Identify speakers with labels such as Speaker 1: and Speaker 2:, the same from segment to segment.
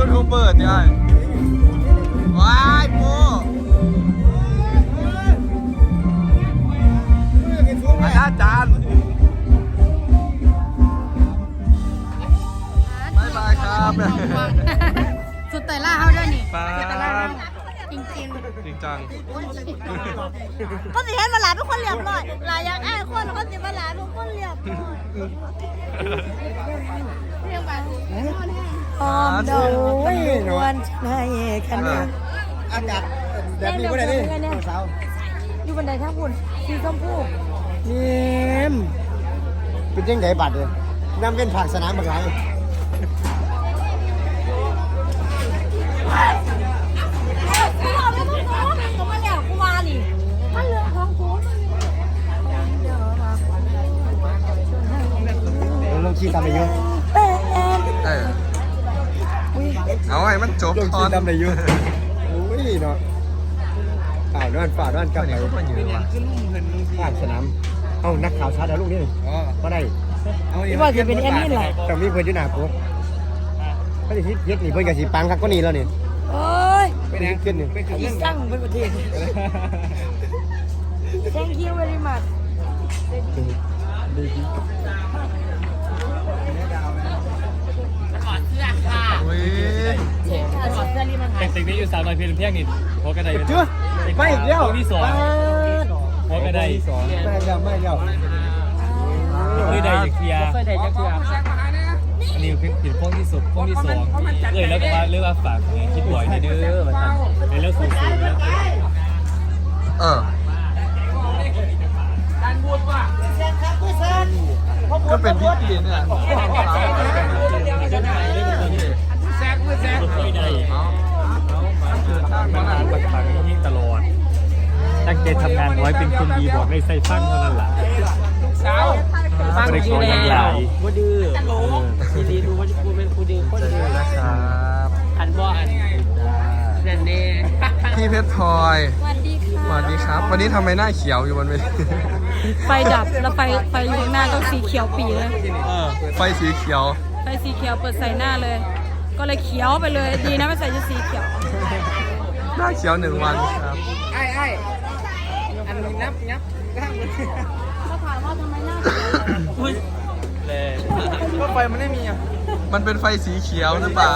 Speaker 1: เด็ดเอ้า
Speaker 2: วิถียูทูบเบอร์เนี่ยว้ายปูอาจารย์บายบายครับ
Speaker 3: สุดแต่ล่าเขาด้วยนี่
Speaker 2: ป๊า
Speaker 3: สุดแต่ล่า
Speaker 2: บ
Speaker 3: จริง
Speaker 2: จริงจัง
Speaker 4: ก็สิเห็นมาหลานเป็นคนเรียบร้อยหลานอยากอ้ายคนก็สิมาหลานเป็นคนเรียบร้อย
Speaker 3: ๆเรียกว่า
Speaker 4: หอมดอกนวลในขณะ
Speaker 1: อากาศแบบนี้ก็ได้นี่สาว
Speaker 4: อยู่บันไดท่าคุณสีชมพู
Speaker 1: นี่มเป็นยังไงบัตรเลยน้ำเป็นผักสนามบักหลาย
Speaker 2: ให้มันจบ
Speaker 1: ลง
Speaker 2: ตอ
Speaker 1: ขี้
Speaker 2: น
Speaker 1: ทำอะไรเยอะโอ้ยเนาะฝ่าด้านฝ่าด้านกลับไป
Speaker 2: มันอยู่ว่ะ
Speaker 1: ผ่านสนามเอ้านักข่าวชาร์จลูกนี่
Speaker 2: อ๋อ
Speaker 1: ก็ได้
Speaker 4: พี่ว่าจะเป็นแอมมี่เหรอ
Speaker 1: แต่มีเพื่อนอยู่หน้าปุ๊บไม่ได้คิดเย็ดนี่เพื่อนกับสีปังครับก็นี่แล้วนี่
Speaker 4: โอ้ย
Speaker 1: เป็นยังขึ้นนี่
Speaker 4: อีสั่งเป็นประเทศ Thank you very much
Speaker 1: ดีดี
Speaker 2: อุ้ย
Speaker 5: เป็นสิ่งที่อยู่สาวน้อยเพียงเพียงนี่หัวกระไดเป็น
Speaker 1: เจ้าไม่อีกแล้ว
Speaker 5: พวกที่สองหัวกระได
Speaker 1: สองไม่แล้วไม่แล้ว
Speaker 5: เคยได้จากเคลียร์เคยได้จากเคลียร์อันนี้เป็นผิดพวกที่สุดพวกที่สองเอ้ยแล้วก็ว่าเรื่องว่าฝากไงคิดบ่อยเด้อมาทำในเรื่องสูงๆแล้ว
Speaker 2: เออก็เป็นพี่ปีเนี่ย
Speaker 5: แซก มือแซกเคยได้เอาเอามานานบักบักยิ่งตลอด ตั้งใจทำงานไว้เป็นคนดีบอกได้ใส่ฟังเท่านั้นแหละฟังดีแน่บ่ดื้อดีดีดูว่ากูเป็นกูดื้อคนดื้อ
Speaker 2: นะครับ
Speaker 5: อันบ่อันนั่นเน่
Speaker 2: พี่เพชรพลอย
Speaker 3: สวัสดีค่ะ
Speaker 2: สวัสดีครับ วันนี้ทำไมหน้าเขียวอยู่บนเวที
Speaker 3: ไฟดับแล้วไฟไฟอยู่ข้างหน้าก็สีเขียวปีเลย
Speaker 2: ไฟสีเขียว
Speaker 3: ไฟสีเขียวเปิดใส่หน้าเลย ก็เลยเขียวไปเลยดีนะไม่ใส่ชุดสีเขียว
Speaker 2: หน้าเขียวหนึ่งวันครับ
Speaker 5: ไอ้ไอ้อันนี้นับนับข้างบน
Speaker 3: เขาถามว่าทำไมหน้า
Speaker 5: อุ้ยเลย
Speaker 1: ก็ไฟมันไม่มีอะ
Speaker 2: มันเป็นไฟสีเขียวหรือเปล่า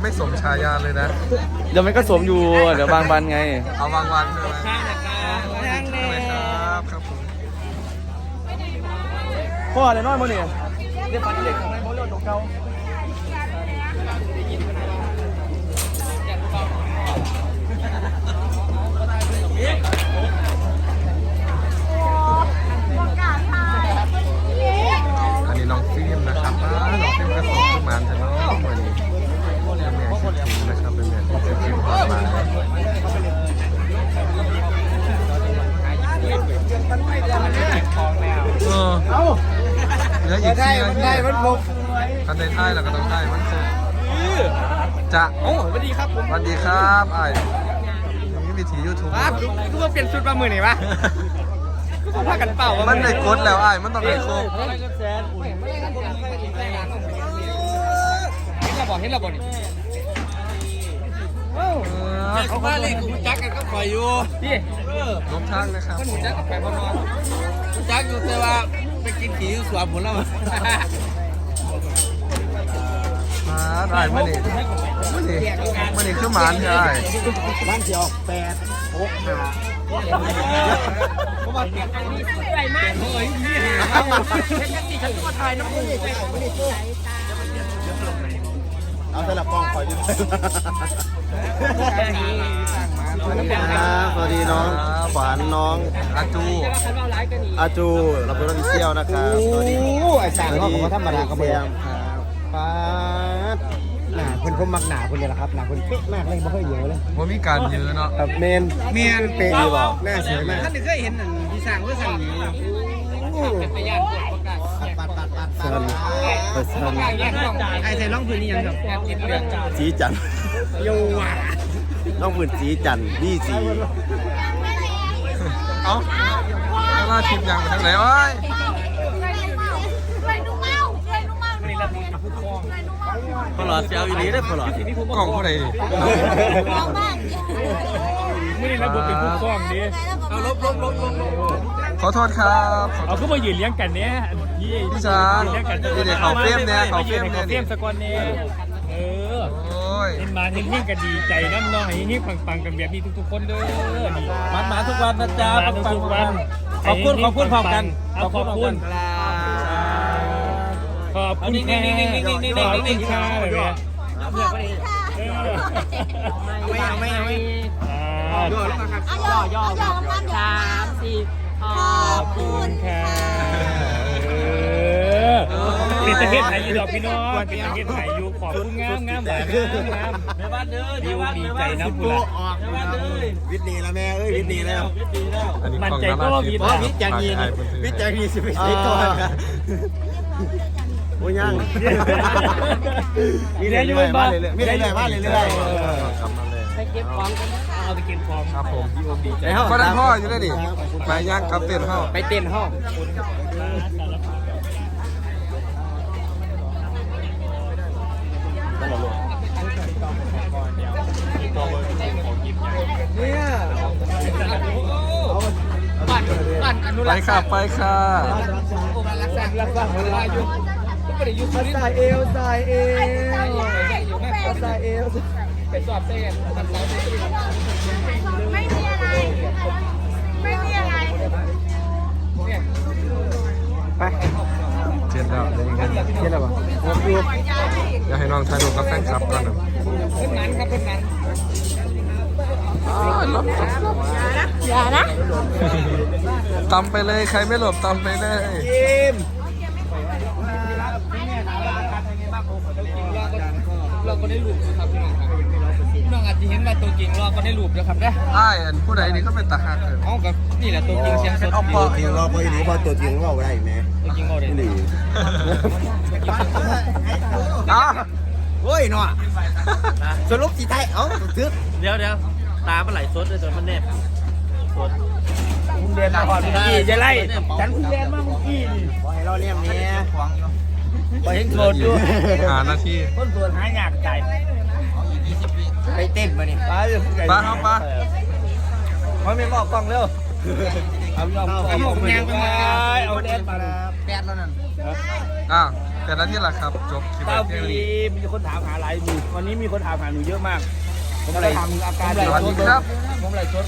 Speaker 2: ไม่สมชายาเลยนะ
Speaker 6: เดี๋ยวมันก็สวมอยู่ เดี๋ยวบางบันไง
Speaker 2: เอาบางวันใช่ไหม
Speaker 5: ข้างนะครับข้าง
Speaker 2: ทำ
Speaker 5: เน่
Speaker 2: ไม
Speaker 6: พ่อเดี๋ยน้อยมั้งเนี่ยเดี๋ยวปันเด็กของนายโมเลือดเก่า
Speaker 2: อันนี้น้องฟิล์มนะครับอ่าน้องฟิล์มก็ส่งขึ้นมาใช่ไหมเหมือนเป็นแม่คิดถึงนะครับเป็นแม่ที่จะฟิล์มออนไลน์เออ
Speaker 1: เอ้า
Speaker 2: เหลืออีก
Speaker 1: ได้
Speaker 2: สี่
Speaker 1: มัน
Speaker 2: นา
Speaker 1: ได้
Speaker 2: ที
Speaker 1: มันพก
Speaker 2: คัน ได้ท้ายเราก็ต้องได้มันครบจะ
Speaker 5: โอ้สวัสดีครับผม
Speaker 2: สวัสดีครับไอ้นี่วิถียูทูบ
Speaker 5: ครับทุกคนเปลี่ยนชุดมามือหน่อยวะทุกคนพากันเป่า
Speaker 2: มันได้กดแล้วไอ้มันต้องได้ครบ
Speaker 5: เห็นเราบอกเห็นเราบอกนี่
Speaker 2: เออ
Speaker 5: เขาว่าเลยกูจักกันก็คอยอยู่พี่
Speaker 2: ลบทางนะครับ
Speaker 5: มันหมุนจักกับไปบนนอนจักอยู่แต่ว่าไปกินขี้อยู่สวนผลแล้ว
Speaker 2: มา ได้มานี่มานี่มานี่คือหมานใช่
Speaker 1: บ้านเสียวแปดหกห้า
Speaker 5: ใหญ่มากเลยพี่หาเห็นกันสิฉันก็ถ่ายน้ำมูก
Speaker 1: เอาสลับกล้องคอยดูสวัสดีน้องขวานน้อง
Speaker 2: อาจู
Speaker 1: อาจูรับรู้รับเที่ยวนะครับสวัสดีไอ้สางเขาบอกว่าธรรมดาก็เบียมป้าดหนา คนผมมักหนาคนเดียละครับหนาคนเป๊ะมากเลยไม่ค่อยเยอะเลย
Speaker 2: ว่มีการยื้เนาะ
Speaker 1: ครับเมนเมนเป๊ะดีบ่หน่เสวยมาก
Speaker 5: ท่านเคยเห็นอันที่สร้างเพื่อสั่งนี้เป็นพยานประกาศ
Speaker 1: ปัดปัดปัดปัดประกาศ
Speaker 7: แยกกล่อง
Speaker 5: ไอ้ใส่ร่องพื้นนี่ยังครับ
Speaker 6: สีจัน
Speaker 5: โยว่ะ
Speaker 6: ร่องพื้นสีจันดีสี
Speaker 2: เอ้าแล้วล่าชิมยังไปทางไหนวะไปดูเมา
Speaker 4: ไปดูเมาไป
Speaker 5: ดูเ
Speaker 4: มา
Speaker 2: ย
Speaker 6: ลอดเสียวอีนี้ได้ตลอด
Speaker 2: กล่องอะไรนี่
Speaker 4: มองบ้าน
Speaker 5: ไม่ได้ระบุเป็นผู้ฟ้องดิ
Speaker 6: เอาลบลบลบลบลบ
Speaker 2: ขอโทษครับ
Speaker 5: เอาก็มายืนเลี้ยงกันเนี้ยยี่
Speaker 2: พี่ช้างนี่เดี๋ยวเขาเฟรมเนี่ยเขาเฟรม
Speaker 5: เขา
Speaker 2: เนี่ย
Speaker 5: เฟรมสกอนเนี่ยเออ
Speaker 2: โอ้ย
Speaker 5: เห็นมาเห็นยิ่งกันดีใจน้ำน้องเห็นยิ่งปังๆกันแบบนี้ทุกๆคนเด้อนี่
Speaker 6: มันมาทุกวันนะจ๊ะ
Speaker 5: มาทุกๆวัน
Speaker 6: ขอบคุณขอบคุณพร้อมกัน
Speaker 5: เอาขอบคุณ ขอบคุณค่ะขอบคุณค่ะเลยเนี่ย
Speaker 4: ขอบคุณค่ะ
Speaker 5: ไม่เอาไม่เอาไม่
Speaker 4: เอาย่อย่อย่อย่อน้ำน้ำ
Speaker 8: สามสี่ข
Speaker 4: ข
Speaker 8: อ
Speaker 4: อ
Speaker 8: บบ
Speaker 4: คุณ
Speaker 5: ค่ะเป็นตะเกียบไทยอยู่ดอกพี่น้องเป็นตะเกียบไทยอยู่ขอบคุณงามงามหลายงาม
Speaker 6: ในบ้านเด้อ
Speaker 5: ดี
Speaker 6: ในบ้าน
Speaker 5: ดี
Speaker 6: ใน
Speaker 5: ใจ
Speaker 6: บ้าน
Speaker 5: นะบุญ
Speaker 6: ในบ้านเด้อ
Speaker 9: วิทย์ดีแล้วแม่เอ้ยวิทย์ดีแล้ว
Speaker 6: ดีแล้ว
Speaker 2: อันนี้
Speaker 5: มัน
Speaker 2: ของ
Speaker 5: ใจ
Speaker 2: นา
Speaker 5: ก็
Speaker 2: รา
Speaker 5: วิ
Speaker 2: ทิ
Speaker 5: ท
Speaker 2: พ
Speaker 5: ย์
Speaker 2: ย์
Speaker 9: วิทย์จากยีนวิทย์จากยีนสิบใช้ก่อนครับ โอ้ยังมีเรื่อยๆมาเรื่อยๆมีเรื่อยๆมาเรื่อย
Speaker 2: กลับมาเลย
Speaker 5: ไปเก็บของกันเอาไปเก็บของ
Speaker 2: ครับผม
Speaker 5: ดีอกดีใจ
Speaker 9: ๆ
Speaker 2: ก็ได้พ่ออยู่ได้ดิไปย่างกับเต้นเข้า
Speaker 9: ไปเต้นห้องเนี่ย
Speaker 2: ไปค่ะไปค่ะ
Speaker 9: สาย เอวสายเอวสายเอว
Speaker 4: ไม่มีอะไร ไม่มีอะไร
Speaker 9: ไป
Speaker 2: เจ็ดแล้วเดี๋ยวยังไง
Speaker 9: เที่ยวแล้วปะโอ้ย
Speaker 2: อยากให้น้องถ่ายรูกับแฟนคลับก่อนนะอ้าวรถ
Speaker 4: อย่านะ
Speaker 2: ตำไปเลยใครไม่หลบตำไปเลย
Speaker 9: ทีม
Speaker 6: เราก็ได้รูปนะครับพี่น้องครับพี่น้องอาจจะเห็นว่าตัวจริงเราก็ได้รูปแล้วครับนะ
Speaker 2: อ้ายอันผู้ใดนี่ก็เป็นตาหักเลย
Speaker 6: เอากับนี่แหละตัวจริงเสียงสด
Speaker 9: เอาพอจริงเราพอดีพอตัวจริงเราได้ไหม
Speaker 6: ตัวจริงเราได้
Speaker 9: หรือ
Speaker 2: อ้าว
Speaker 9: โอ้ยเนาะสรุปสีไทยเอ้าทึก
Speaker 6: เดี๋ยวเดี๋ยวตามันไหลสดเลยจนมันแนบสด
Speaker 9: คุณเรียนมาก่อน
Speaker 5: กี่จะไล่ฉันคุณเรียนมาเมื่อกี้นี่
Speaker 9: บอกให้เราเรียมนี้
Speaker 6: ไปเห็นโสดอยู่
Speaker 2: หาหน้าที่
Speaker 5: คนส่วนหายากใจ
Speaker 9: ไปเต้นมานี่
Speaker 6: ไปเลย
Speaker 2: ป้าครับป้า
Speaker 6: มันไม่บอกกล้องเร็วเอายอมเอายอมยางไปมาเอาแดนมา
Speaker 9: แปดแล้วนั่น
Speaker 2: อ้าวแต่ละที่ละครับจบคลิป
Speaker 5: เต้า
Speaker 2: แค่
Speaker 5: ปี
Speaker 2: นี้
Speaker 5: มีคนถามหาหลายหมู่วันนี้มีคนถามหาหนูเยอะมาก
Speaker 6: ผมเลยทำอาการ
Speaker 2: สวัสดีครับ
Speaker 6: ผมเลยชด